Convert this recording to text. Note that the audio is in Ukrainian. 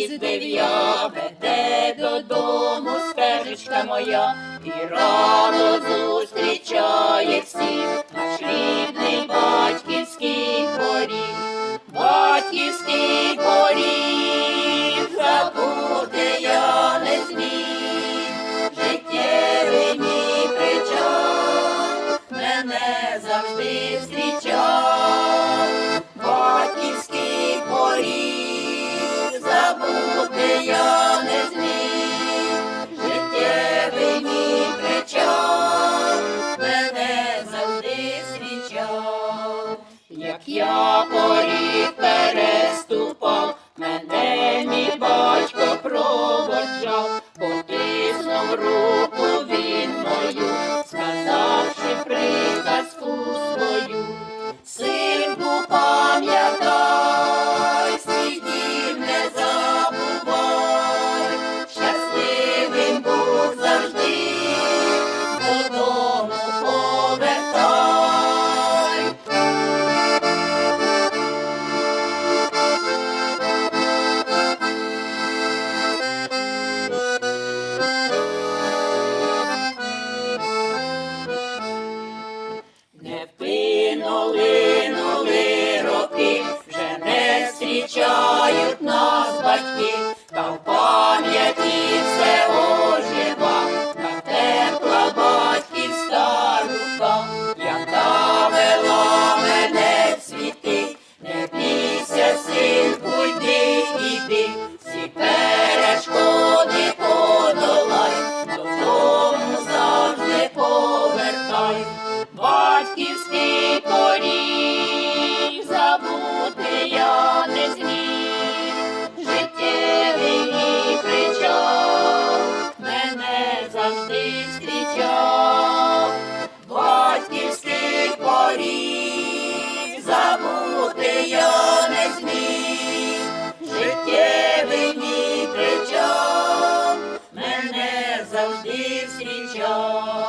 Їздив'я веде додому, стежечка моя, і рано зустрічає всіх наш рідний батько. як я поріг перед святі все ожива, та тепла батьківська рука, яка вела мене в не бійся, синку, йди, йди, всі перешкоди подолай, додому завжди повертай, батьківський поріг. завжди встрічай.